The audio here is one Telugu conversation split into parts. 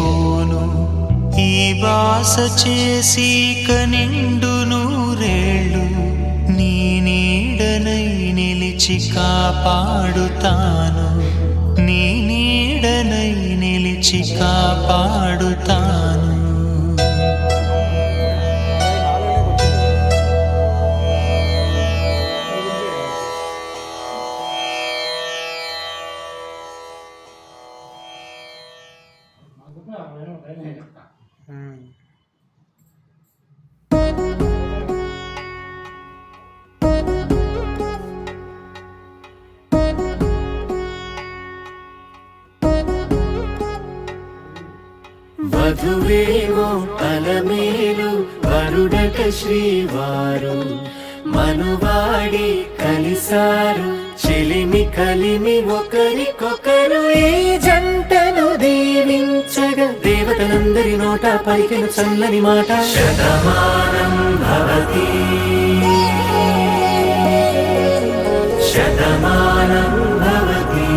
పోను. ఈ బాస చేసి కనిండు నూరేళ్ళు. నీ నీడనై నిలిచి కాపాడుతాను. నీ నీడనై నిలిచి కాపాడుతాను. వధువేమో అలమేలు వరుడట శ్రీవారు. మనువాడి కలిసారు చెలిమి కలిమి ఒకరికొకరు ఏ జంట నోట పలికిన చల్లని మాట. శతమానం భవతి. శతమానం భవతి.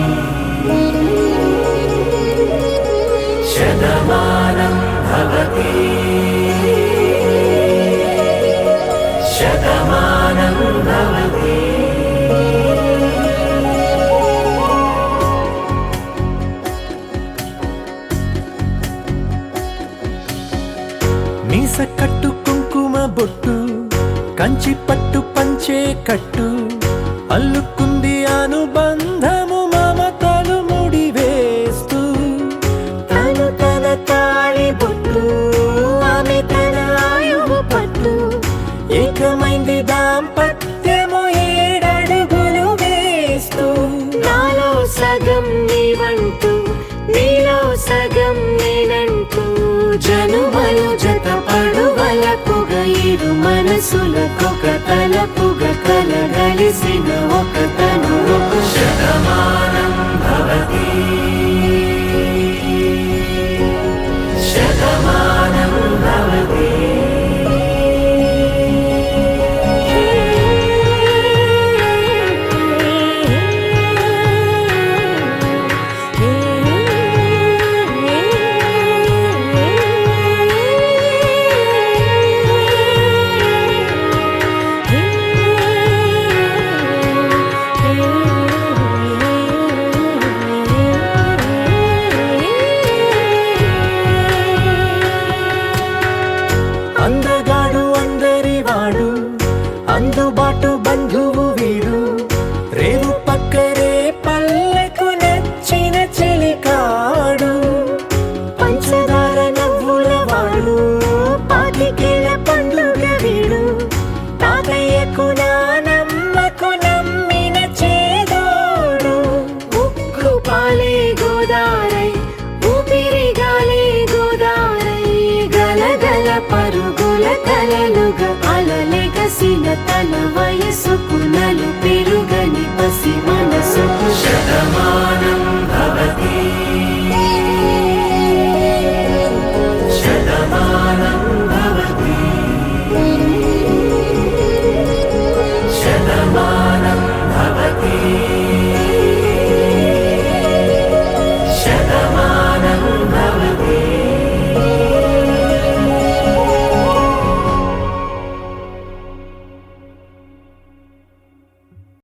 శతమానం భవతి. మీస కట్టు కుంకుమ బొట్టు కంచి పట్టు పంచే కట్టు అల్లుకుంది అనుబంధము మమతలు ముడి వేస్తూ తను తన తాళి బొట్టు ఆమె తన ఆయువు పట్టు. ఏకమైంది దాంపత్యము ఏడడుగులు వేస్తూ. నాలో సగం నీవంటూ నీలో సగం నేనంటూ జనుమలు పడువలపుగ ఇరు మనసులకొక తలపుగ కలగలిసిన ఒక తను. శతమానం భవతి. గోదారై ఊపిరి గాలే గోదారై గలగల పరుగుల కలలుగా అలలెగసిన తన వయసుకు